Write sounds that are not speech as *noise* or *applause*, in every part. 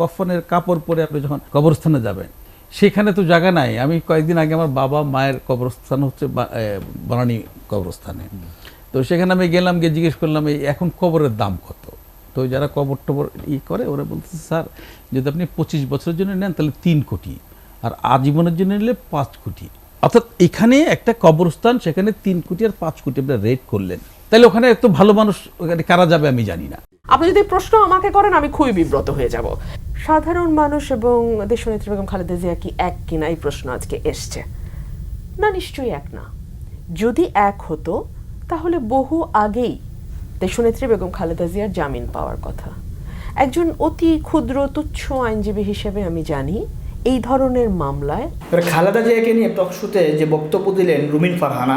কফনের কাপড় পরে আপনি যখন কবরস্থানে যাবেন, সেখানে তো জায়গা নাই। আমি কয়েকদিন আগে আমার বাবা মায়ের কবরস্থান হচ্ছে বনানী কবরস্থানে। তো সেখানে আমি গেলাম, গিয়ে জিজ্ঞেস করলাম, এই এখন কবরের দাম কত? তো যারা কবর টবর ই করে, ওরা বলতেছে, স্যার, যদি আপনি পঁচিশ বছরের জন্য নেন, তাহলে তিন কোটি। আর আজীবনের জন্য নিলে পাঁচ কোটি। অর্থাৎ এখানে একটা কবরস্থান, সেখানে তিন কোটি আর পাঁচ কোটি আপনার রেট করলেন। তাহলে ওখানে এত ভালো মানুষ, ওখানে কারা যাবে আমি জানি না। আপনি যদি প্রশ্ন আমাকে করেন, আমি খুবই বিব্রত হয়ে যাব। সাধারণ মানুষ এবং দেশনেত্রী বেগম খালেদা জিয়া কি এক কিনা? এই প্রশ্ন আজকে এসছে। না, নিশ্চয়ই এক না। যদি এক হতো, তাহলে বহু আগেই দেশনেত্রী বেগম খালেদা জিয়ার জামিন পাওয়ার কথা। একজন অতি ক্ষুদ্র, তুচ্ছ আইনজীবী হিসেবে আমি জানি এই ধরনের মামলায় এবার খালেদা জিয়াকে নিয়ে টকশুতে যে বক্তব্য দিলেন রুমিন ফারহানা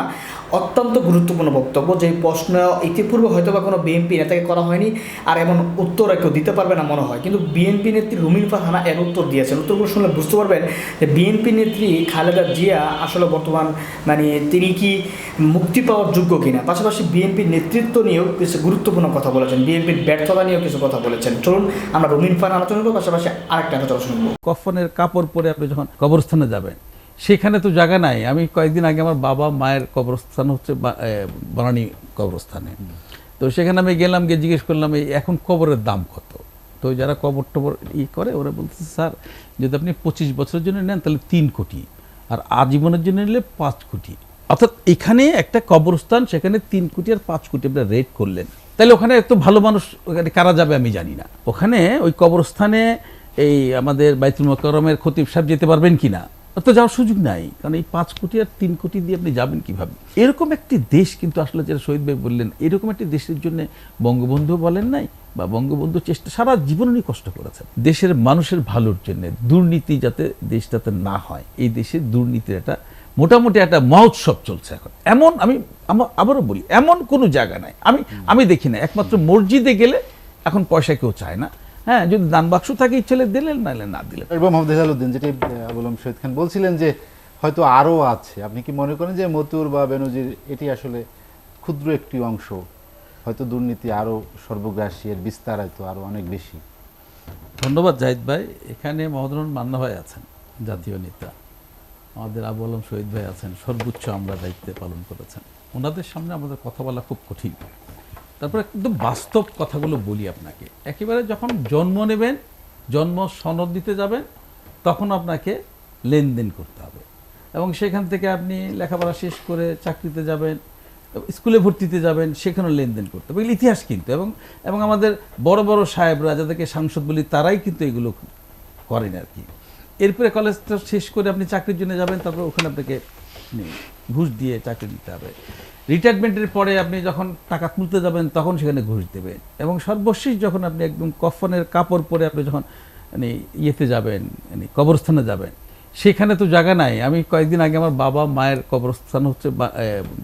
অত্যন্ত গুরুত্বপূর্ণ বক্তব্য। যে প্রশ্ন ইতিপূর্বে হয়তো বা কোনো বিএনপি নেতাকে করা হয়নি আর এমন উত্তর কেউ দিতে পারবে না মনে হয়। কিন্তু বিএনপি নেত্রী রুমিন ফারহানা এর উত্তর দিয়েছেন। উত্তরগুলো শুনলে বুঝতে পারবেন যে বিএনপি নেত্রী খালেদা জিয়া আসলে বর্তমান মানে তিনি কি মুক্তি পাওয়ার যোগ্য কিনা। পাশাপাশি বিএনপির নেতৃত্ব নিয়েও কিছু গুরুত্বপূর্ণ কথা বলেছেন। বিএনপির ব্যর্থতা নিয়েও কিছু কথা বলেছেন। চলুন আমরা রুমিন ফারহান আলোচনা করব পাশাপাশি আরেকটা আলোচনা শুনব। কফনের কাপড় পরে আপনি যখন কবরস্থানে যাবেন, সেখানে তো জায়গা নাই। আমি কয়েকদিন আগে আমার বাবা মায়ের কবরস্থান হচ্ছে বনানী কবরস্থানে। তো সেখানে আমি গেলাম, গিয়ে জিজ্ঞেস করলাম, এই এখন কবরের দাম কত? তো যারা কবর টবর ই করে, ওরা বলতেছে, স্যার, যদি আপনি পঁচিশ বছরের জন্য নেন, তাহলে তিন কোটি। আর আজীবনের জন্য নিলে পাঁচ কোটি। অর্থাৎ এখানে একটা কবরস্থান, সেখানে তিন কোটি আর পাঁচ কোটি আপনার রেট করলেন। তাহলে ওখানে এত ভালো মানুষ, ওখানে কারা যাবে আমি জানি না। ওখানে ওই কবরস্থানে এই আমাদের বাইতুল মোকরমের খতিব সাহেব যেতে পারবেন কি না তো যাওয়ার সুযোগ নাই। কারণ এই পাঁচ কোটি আর তিন কোটি দিয়ে আপনি যাবেন কীভাবে? এরকম একটি দেশ কিন্তু আসলে যারা শহীদ ভাই বললেন, এরকম একটি দেশের জন্য বঙ্গবন্ধু বলেন নাই, বা বঙ্গবন্ধু চেষ্টা সারা জীবন উনি কষ্ট করেছেন। দেশের মানুষের ভালোর জন্য দুর্নীতি যাতে দেশটাতে না হয়, এই দেশে দুর্নীতির একটা মোটামুটি একটা মহোৎসব চলছে এখন। এমন আমি, আমা- আবারও বলি, এমন কোনো জায়গা নাই। আমি আমি দেখি না। একমাত্র মসজিদে গেলে এখন পয়সা কেউ চায় না। হ্যাঁ যদি দান বাক্স থাকে ছেলে দিলেন নাহলে না দিলেন। এবং মোহাম্মদ হেজালুদ্দিন যেটি আহ, আবুল হোসেন শহীদ খান বলছিলেন যে হয়তো আরও আছে। আপনি কি মনে করেন যে মতুর বা বেনজির এটি আসলে ক্ষুদ্র একটি অংশ? হয়তো দুর্নীতি আরও সর্বগ্রাসী এর বিস্তার হয়তো আরও অনেক বেশি। ধন্যবাদ জাহিদ ভাই। এখানে মহদরন মান্না ভাই আছেন জাতীয় নেতা। আমাদের আবু আলম শহীদ ভাই আছেন সর্বোচ্চ আমরা দায়িত্বে পালন করেছেন। ওনাদের সামনে আমাদের কথা বলা খুব কঠিন। তারপরে একদম বাস্তব কথাগুলো বলি আপনাকে। একেবারে যখন জন্ম নেবেন, জন্ম সনদ দিতে যাবেন, তখন আপনাকে লেনদেন করতে হবে। এবং সেখান থেকে আপনি লেখাপড়া শেষ করে চাকরিতে যাবেন, স্কুলে ভর্তিতে যাবেন, সেখানেও লেনদেন করতে হবে। এগুলো ইতিহাস কিন্তু। এবং এবং আমাদের বড় বড় সাহেবরা, যাদেরকে সাংসদ বলি, তারাই কিন্তু এগুলো করেন আর কি। এরপরে কলেজটা শেষ করে আপনি চাকরির জন্য যাবেন, তারপর ওখানে আপনাকে ঘুষ দিয়ে চাকরি দিতে হবে। রিটায়ারমেন্টের পরে আপনি যখন টাকা তুলতে যাবেন তখন সেখানে ঘুষ দেবেন। এবং সর্বশেষ যখন আপনি একদম কফনের কাপড় পরে আপনি যখন মানে ইয়েতে যাবেন মানে কবরস্থানে যাবেন সেখানে তো জায়গা নাই। আমি কয়েকদিন আগে আমার বাবা মায়ের কবরস্থান হচ্ছে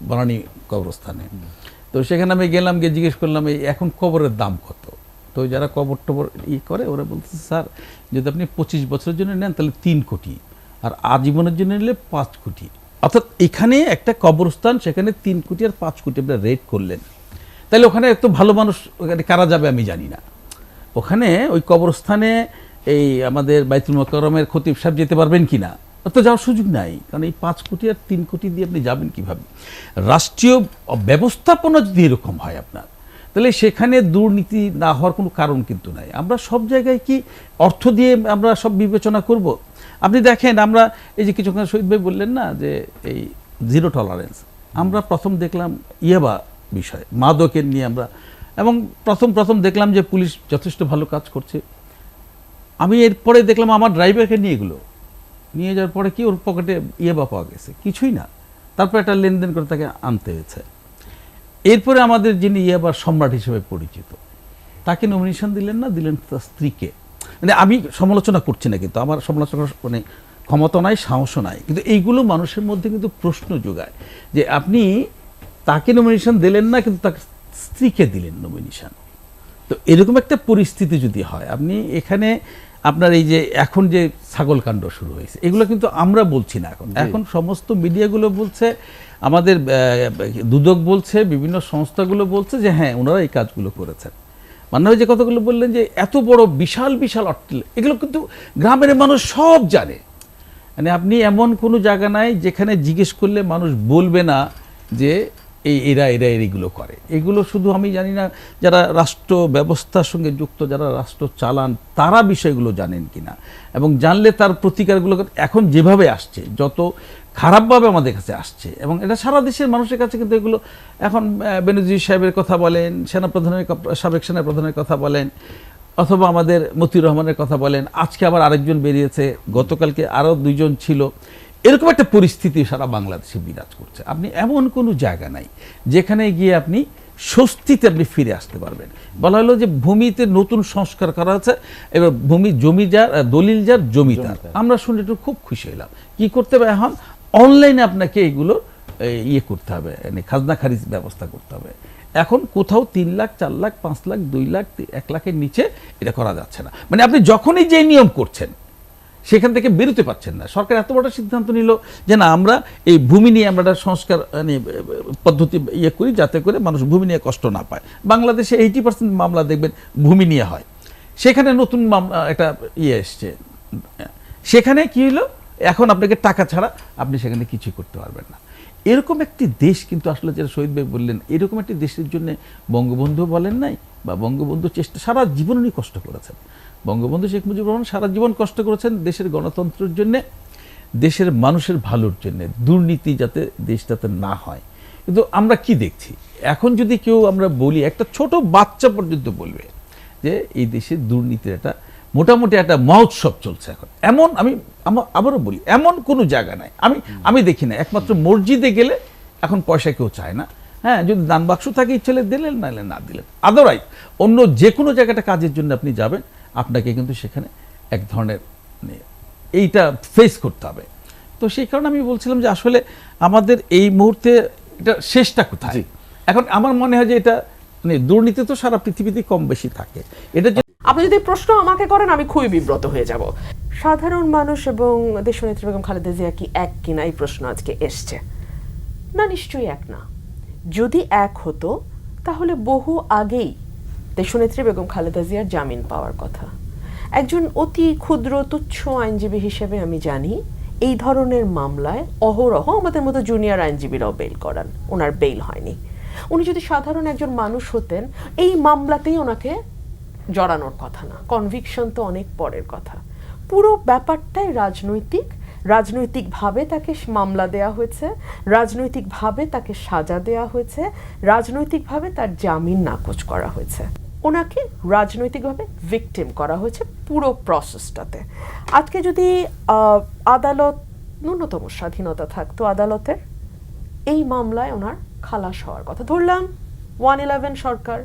বনানী কবরস্থানে। তো সেখানে আমি গেলাম গিয়ে জিজ্ঞেস করলাম এই এখন কবরের দাম কত? তো যারা কবর টবর ই করে ওরা বলতেছে স্যার যদি আপনি পঁচিশ বছরের জন্য নেন তাহলে তিন কোটি। আর আজীবনের জন্য নিলে পাঁচ কোটি। অর্থাৎ এখানে একটা কবরস্থান, সেখানে তিন কোটি আর পাঁচ কোটি আপনার রেড করলেন। তাহলে ওখানে এত ভালো মানুষ ওখানে কারা যাবে আমি জানি না। ওখানে ওই কবরস্থানে এই আমাদের বাইতুল মোকরমের খতিব সাহেব যেতে পারবেন কি না তো যাওয়ার সুযোগ নাই, কারণ এই পাঁচ কোটি আর তিন কোটি দিয়ে আপনি যাবেন কীভাবে? রাষ্ট্রীয় ব্যবস্থাপনা যদি এরকম হয় আপনার, তাহলে সেখানে দুর্নীতি না হওয়ার কোনো কারণ কিন্তু নাই। আমরা সব জায়গায় কি অর্থ দিয়ে আমরা সব বিবেচনা করব? আপনি দেখেন, আমরা এই যে কিছুক্ষণ শহীদ ভাই বললেন না যে এই জিরো টলারেন্স আমরা প্রথম দেখলাম ইয়াবা বিষয়, মাদকের নিয়ে আমরা, এবং প্রথম প্রথম দেখলাম যে পুলিশ যথেষ্ট ভালো কাজ করছে। আমি এরপরে দেখলাম আমার ড্রাইভারকে নিয়ে এগুলো, নিয়ে যাওয়ার পরে কি ওর পকেটে ইয়েবা পাওয়া গেছে? কিছুই না। তারপর একটা লেনদেন করে তাকে আনতে হয়েছে। এরপরে আমাদের যিনি ইয়াবার সম্রাট হিসেবে পরিচিত, তাকে নমিনেশন দিলেন না, দিলেন তার স্ত্রীকে। মানে আমি সমালোচনা করছি না কিন্তু আমার সমালোচনা মানে ক্ষমতা নাই সাহসও নাই। কিন্তু এইগুলো মানুষের মধ্যে কিন্তু প্রশ্ন যোগায় যে আপনি তাকে নমিনেশন দিলেন না কিন্তু তার স্ত্রীকে দিলেন নমিনেশন তো এরকম একটা পরিস্থিতি যদি হয় আপনি এখানে আপনার এই যে এখন যে ছাগল কাণ্ড শুরু হয়েছে এগুলো কিন্তু আমরা বলছি না এখন। এখন সমস্ত মিডিয়াগুলো বলছে আমাদের দুদক বলছে বিভিন্ন সংস্থাগুলো বলছে যে হ্যাঁ ওনারা এই কাজগুলো করেছেন। মান্না যে কথাগুলো বললেন যে এত বড় বিশাল বিশাল অট্টিল এগুলো কিন্তু গ্রামের মানুষ সব জানে। মানে আপনি এমন কোনো জায়গা নাই যেখানে জিজ্ঞেস করলে মানুষ বলবে না যে এই এরা এরা এগুলো করে। এগুলো শুধু আমি জানি না যারা রাষ্ট্র ব্যবস্থার সঙ্গে যুক্ত, যারা রাষ্ট্র চালান, তারা বিষয়গুলো জানেন কিনা। এবং জানলে তার প্রতিকারগুলো এখন যেভাবে আসছে, যত খারাপভাবে আমাদের কাছে আসছে। এবং এটা সারা দেশের মানুষের কাছে কিন্তু এগুলো এখন আহ, বেনজির সাহেবের কথা বলেন সেনাপ্রধানের সাবেক সেনাপ্রধানের কথা বলেন অথবা আমাদের মতিউর রহমানের কথা বলেন আজকে আবার আরেকজন বেরিয়েছে গতকালকে আরও দুইজন ছিল। এরকম একটা পরিস্থিতি সারা বাংলাদেশে বিরাজ করছে। আপনি এমন কোনো জায়গা নাই যেখানে গিয়ে আপনি স্বস্তিতে আপনি ফিরে আসতে পারবেন। বলা হলো যে ভূমিতে নতুন সংস্কার করা হচ্ছে এবার ভূমি জমি যার দলিল যার জমি তার। আমরা শুনে একটু খুব খুশি হলাম কি করতে হবে এখন? অনলাইনে আপনাকে এইগুলো এই, ইয়ে করতে হবে মানে খাজনা খারিজ ব্যবস্থা করতে হবে। এখন কোথাও তিন লাখ চার লাখ পাঁচ লাখ দুই লাখ এক লাখের নিচে এটা করা যাচ্ছে না। মানে আপনি যখনই যে নিয়ম করছেন সেখান থেকে বেরোতে পারছেন না। সরকার এত বড় সিদ্ধান্ত নিল যে না আমরা এই ভূমি নিয়ে আমরা একটা সংস্কার মানে, পদ্ধতি ইয়ে করি যাতে করে মানুষ ভূমি নিয়ে কষ্ট না পায়। বাংলাদেশে এইটি পার্সেন্ট মামলা দেখবেন ভূমি নিয়ে হয়। সেখানে নতুন মামলা একটা ইয়ে এসছে। সেখানে কি হলো এখন আপনাকে টাকা ছাড়া আপনি সেখানে কিছুই করতে পারবেন না। এরকম একটি দেশ কিন্তু আসলে যারা শহীদ ভাই বললেন, এরকম একটি দেশের জন্য বঙ্গবন্ধু বলেন নাই বা বঙ্গবন্ধু চেষ্টা সারা জীবন উনি কষ্ট করেছেন। বঙ্গবন্ধু শেখ মুজিবুর রহমান সারা জীবন কষ্ট করেছেন দেশের গণতন্ত্রের জন্য, দেশের মানুষের ভালোর জন্য, দুর্নীতি যাতে দেশটাতে না হয়। কিন্তু আমরা কি দেখছি? এখন যদি কেউ আমরা বলি, একটা ছোট বাচ্চা পর্যন্ত বলবে যে এই দেশে দুর্নীতির একটা মোটামুটি একটা মহোৎসব চলছে এখন। এমন আমি আমা- আবারও বলি এমন কোনো জায়গা নাই। আমি আমি দেখি না। একমাত্র মসজিদে গেলে এখন পয়সা কেউ চায় না। হ্যাঁ যদি দান বাক্স থাকে ছেলে দিলেন নাহলে না দিলেন। আদারওয়াইজ অন্য যে কোনো জায়গাটা কাজের জন্য আপনি যাবেন আপনাকে কিন্তু সেখানে এক ধরনের মানে এইটা ফেস করতে হবে। তো সেই কারণে আমি বলছিলাম যে আসলে আমাদের এই মুহূর্তে এটা শেষটা কোথায়? এখন আমার মনে হয় যে এটা মানে দুর্নীতি তো সারা পৃথিবীতে কম বেশি থাকে। এটা আপনি যদি প্রশ্ন আমাকে করেন আমি খুবই বিব্রত হয়ে যাব। সাধারণ মানুষ এবং দেশনেত্রী বেগম খালেদা জিয়া কি এক কিনা? এই প্রশ্ন আজকে এসছে। না, নিশ্চয়ই এক না। যদি এক হতো, তাহলে বহু আগেই দেশনেত্রী বেগম খালেদা জিয়ার জামিন পাওয়ার কথা। একজন অতি ক্ষুদ্র, তুচ্ছ আইনজীবী হিসেবে আমি জানি, এই ধরনের মামলায় অহরহ আমাদের মতো জুনিয়র আইনজীবীরাও বেল করান। ওনার বেল হয়নি। উনি যদি সাধারণ একজন মানুষ হতেন, এই মামলাতেই ওনাকে জড়ানোর কথা না। কনভিকশন তো অনেক পরের কথা। পুরো ব্যাপারটাই রাজনৈতিক। রাজনৈতিকভাবে তাকে মামলা দেয়া হয়েছে, রাজনৈতিকভাবে তাকে সাজা দেয়া হয়েছে, রাজনৈতিকভাবে তার জামিন নাকচ করা হয়েছে। ওনাকে রাজনৈতিকভাবে ভিকটিম করা হয়েছে পুরো প্রসেসটাতে আজকে যদি আদালত ন্যূনতম স্বাধীনতা থাকতো আদালতের, এই মামলায় ওনার খালাস হওয়ার কথা। ধরলাম one eleven Sarkar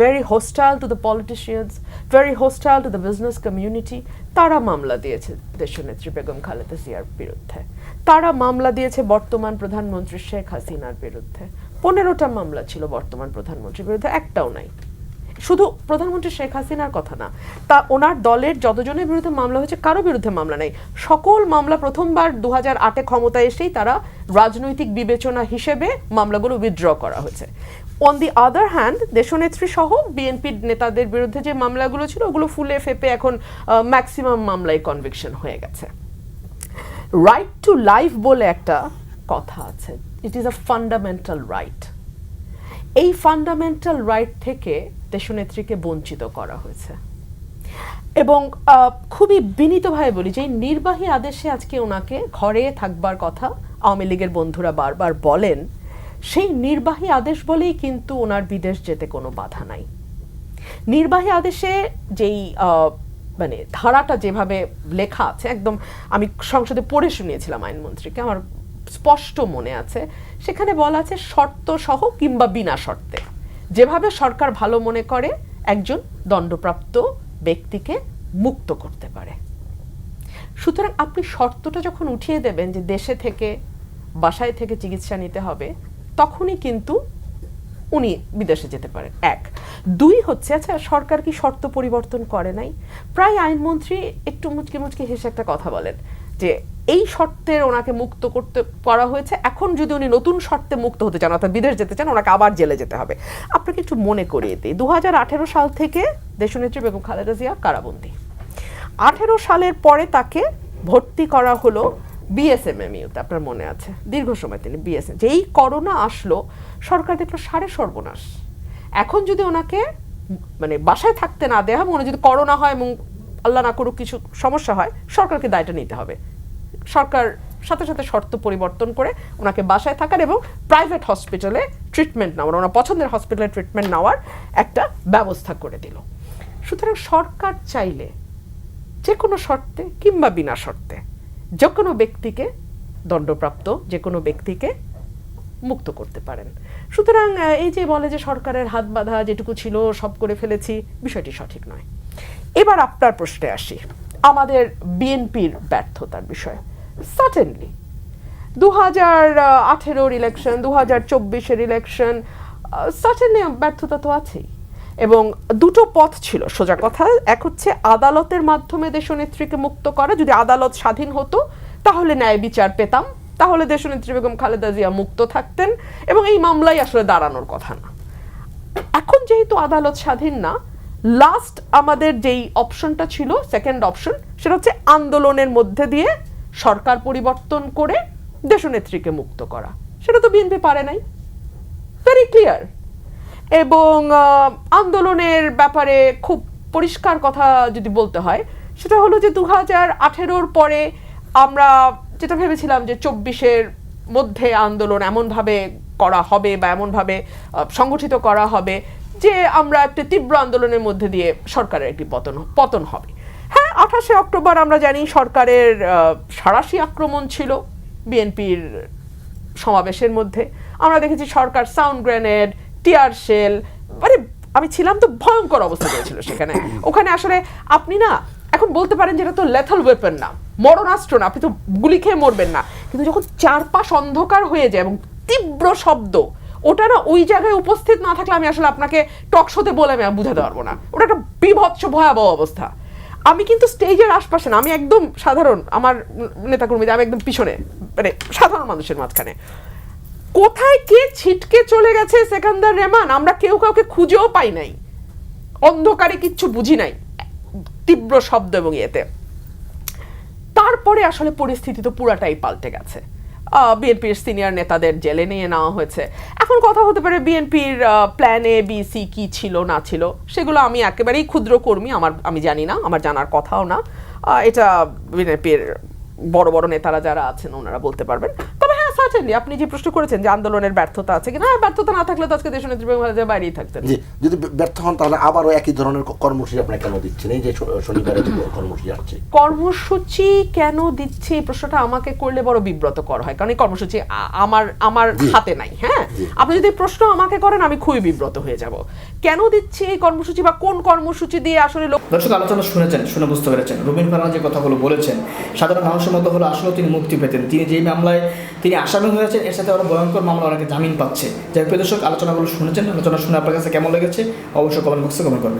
very hostile to the politicians very hostile to the business community তারা মামলা দিয়েছে দেশনেত্রী বেগম খালেদা জিয়ার বিরুদ্ধে। তারা মামলা দিয়েছে বর্তমান প্রধানমন্ত্রী শেখ হাসিনার বিরুদ্ধে। পনেরোটা মামলা ছিল বর্তমান প্রধানমন্ত্রীর বিরুদ্ধে, একটাও নাই। শুধু প্রধানমন্ত্রী শেখ হাসিনার কথা না, তা ওনার দলের যতজনের বিরুদ্ধে মামলা হয়েছে, কারও বিরুদ্ধে মামলা নেই। সকল মামলা প্রথমবার দু হাজার আটে ক্ষমতায় এসেই তারা রাজনৈতিক বিবেচনা হিসেবে মামলাগুলো উইথড্র করা হয়েছে। অন দি আদার হ্যান্ড দেশনেত্রী সহ বিএনপি নেতাদের বিরুদ্ধে যে মামলাগুলো ছিল, ওগুলো ফুলে ফেপে এখন ম্যাক্সিমাম মামলায় কনভিকশন হয়ে গেছে। রাইট টু লাইফ বলে একটা কথা আছে। It is a fundamental right এই ফান্ডামেন্টাল রাইট থেকে দেশনেত্রীকে বঞ্চিত করা হয়েছে। এবং খুবই বিনীতভাবে বলি যে নির্বাহী আদেশে আজকে ওনাকে ঘরে থাকবার কথা আওয়ামী লীগের বন্ধুরা বারবার বলেন সেই নির্বাহী আদেশ বলেই কিন্তু ওনার বিদেশ যেতে কোনো বাধা নাই। নির্বাহী আদেশে যেই মানে ধারাটা যেভাবে লেখা আছে, একদম আমি সংসদে পড়ে শুনিয়েছিলাম আইনমন্ত্রীকে, আমার স্পষ্ট মনে আছে। সেখানে বলা আছে শর্ত সহ কিংবা বিনা শর্তে। যেভাবে সরকার ভালো মনে করে, একজন দণ্ডপ্রাপ্ত ব্যক্তিকে মুক্ত করতে পারে। সুতরাং আপনি শর্তটা যখন উঠিয়ে দেবেন যে দেশে থেকে, বাসায় থেকে চিকিৎসা নিতে হবে তখনই কিন্তু উনি বিদেশে যেতে পারেন। এক। দুই হচ্ছে আচ্ছা সরকার কি শর্ত পরিবর্তন করে নাই? প্রায় আইনমন্ত্রী একটু মুচকে মুচকে হেসে একটা কথা বলেন যে, এই শর্তের ওনাকে মুক্ত করতে করা হয়েছে। এখন যদি উনি নতুন শর্তে মুক্ত হতে চান, অর্থাৎ বিদেশ যেতে চান, ওনাকে আবার জেলে যেতে হবে। আপনাকে একটু মনে করিয়ে দিই। দু হাজার আঠেরো সাল থেকে দেশনেত্রী বেগম খালেদা জিয়া কারাবন্দী। আঠেরো সালের পরে তাকে ভর্তি করা হলো বিএসএমএমইউতে আপনার মনে আছে। দীর্ঘ সময় তিনি বিএসএম যেই করোনা আসলো, সরকার দেখল সাড়ে সর্বনাশ। এখন যদি ওনাকে মানে বাসায় থাকতে না দেওয়া হবে ওনার যদি করোনা হয় এবং আল্লাহ না করুক কিছু সমস্যা হয়, সরকারকে দায়টা নিতে হবে। সরকার সাথে সাথে শর্ত পরিবর্তন করে ওনাকে বাসায় থাকার এবং প্রাইভেট হসপিটালে ট্রিটমেন্ট নেওয়ার, ওনার পছন্দের হসপিটালে ট্রিটমেন্ট নেওয়ার একটা ব্যবস্থা করে দিল। সুতরাং সরকার চাইলে যে কোনো শর্তে কিংবা বিনা শর্তে যে কোনো ব্যক্তিকে দণ্ডপ্রাপ্ত যে কোনো ব্যক্তিকে মুক্ত করতে পারেন। সুতরাং এই যে বলে যে সরকারের হাত বাঁধা যেটুকু ছিল, সব করে ফেলেছি, বিষয়টি সঠিক নয়। এবার আপনার প্রশ্নে আসি, আমাদের বিএনপির ব্যর্থতার বিষয়। সার্টেনলি দু হাজার আঠেরোর ইলেকশন দু হাজার চব্বিশের ইলেকশন সার্টেনলি ব্যর্থতা তো আছেই। এবং দুটো পথ ছিল সোজা কথা। এক হচ্ছে আদালতের মাধ্যমে দেশনেত্রীকে মুক্ত করা। যদি আদালত স্বাধীন হতো, তাহলে ন্যায় বিচার পেতাম। তাহলে দেশনেত্রী বেগম খালেদা জিয়া মুক্ত থাকতেন এবং এই মামলাই আসলে দাঁড়ানোর কথা না। এখন যেহেতু আদালত স্বাধীন না লাস্ট আমাদের যেই অপশনটা ছিল সেকেন্ড অপশন সেটা হচ্ছে আন্দোলনের মধ্যে দিয়ে সরকার পরিবর্তন করে দেশনেত্রীকে মুক্ত করা। সেটা তো বিএনপি পারে নাই। ভেরি ক্লিয়ার এবং আন্দোলনের ব্যাপারে খুব পরিষ্কার কথা যদি বলতে হয়, সেটা হলো যে দু হাজার আঠেরোর পরে আমরা যেটা ভেবেছিলাম যে চব্বিশের মধ্যে আন্দোলন এমনভাবে করা হবে বা এমনভাবে সংগঠিত করা হবে যে আমরা একটি তীব্র আন্দোলনের মধ্যে দিয়ে সরকারের একটি পতন পতন হবে। হ্যাঁ আঠাশে অক্টোবর আমরা জানি সরকারের সাঁড়াশি আক্রমণ ছিল বিএনপির সমাবেশের মধ্যে। আমরা দেখেছি সরকার সাউন্ড গ্রেনেড টিয়ার শেল মানে আমি ছিলাম তো ভয়ঙ্কর অবস্থা হয়েছিল সেখানে। ওখানে আসলে আপনি না, এখন বলতে পারেন যেটা তো লেথাল ওয়েপন না, মরণাস্ত্র না, আপনি তো গুলি খেয়ে মরবেন না। কিন্তু যখন চারপাশ অন্ধকার হয়ে যায় এবং তীব্র শব্দ, ওটা না ওই জায়গায় উপস্থিত না থাকলে আমি আসলে আপনাকে টক শোতে বলে আমি বুঝাতে পারব না। ওটা একটা বিভৎস, ভয়াবহ অবস্থা। আমি কিন্তু স্টেজের আশপাশে না, আমি একদম সাধারণ, আমার নেতাকর্মীদের, আমি একদম পিছনে মানে সাধারণ মানুষের মাঝখানে। কোথায় কে ছিটকে চলে গেছে সেকান্দার রেমান? আমরা কেউ কাউকে খুঁজেও পাই নাই। অন্ধকারে কিচ্ছু বুঝি নাই, তীব্র শব্দ এবং ইয়েতে। তারপরে আসলে পরিস্থিতি তো পুরাটাই পাল্টে গেছে। বিএনপির সিনিয়র নেতাদের জেলে নিয়ে নেওয়া হয়েছে। এখন কথা হতে পারে বিএনপির প্ল্যান এ বি সি কি ছিল, না ছিল, সেগুলো আমি একেবারেই ক্ষুদ্র কর্মী, আমার, আমি জানি না, আমার জানার কথাও না। এটা বিএনপির বড় বড় নেতারা যারা আছেন, ওনারা বলতে পারবেন। সার্টেনলি আপনি যে প্রশ্ন করেছেন যে আন্দোলনের ব্যর্থতা আছে কিনা ব্যর্থতা না থাকলে তো আজকে বেগম খালেদা জিয়া বাইরেই থাকতেন জি যদি ব্যর্থ হন তাহলে আবারও একই ধরনের কর্মসূচি কেন দিচ্ছেন? এই যে শনিবারে *coughs* কর্মসূচি আসছে। কর্মসূচি কেন দিচ্ছে? এই প্রশ্নটা আমাকে করলে বড় বিব্রতকর হয় কারণ এই কর্মসূচি আমার আমার হাতে নাই হ্যাঁ? আপনি যদি প্রশ্ন আমাকে করেন আমি খুবই বিব্রত হয়ে যাব। কেন দিচ্ছে এই কর্মসূচি বা কোন কর্মসূচি দিয়ে আসলে দর্শক, আলোচনা শুনেছেন, শুনে বুঝতে পেরেছেন। রবীন্দ্র ফারহানা যে কথাগুলো বলেছেন, সাধারণ মানুষের মতো হলো আসলে তিনি মুক্তি পেতেন। তিনি যেই মামলায় তিনি আসামি হয়েছেন, এর সাথে আরও ভয়ঙ্কর মামলা অনেকে জামিন পাচ্ছে। যাই দর্শক, আলোচনাগুলো শুনেছেন। আলোচনা শুনে আপনার কাছে কেমন লেগেছে? অবশ্যই কমেন্ট বক্সে কমেন্ট করবেন।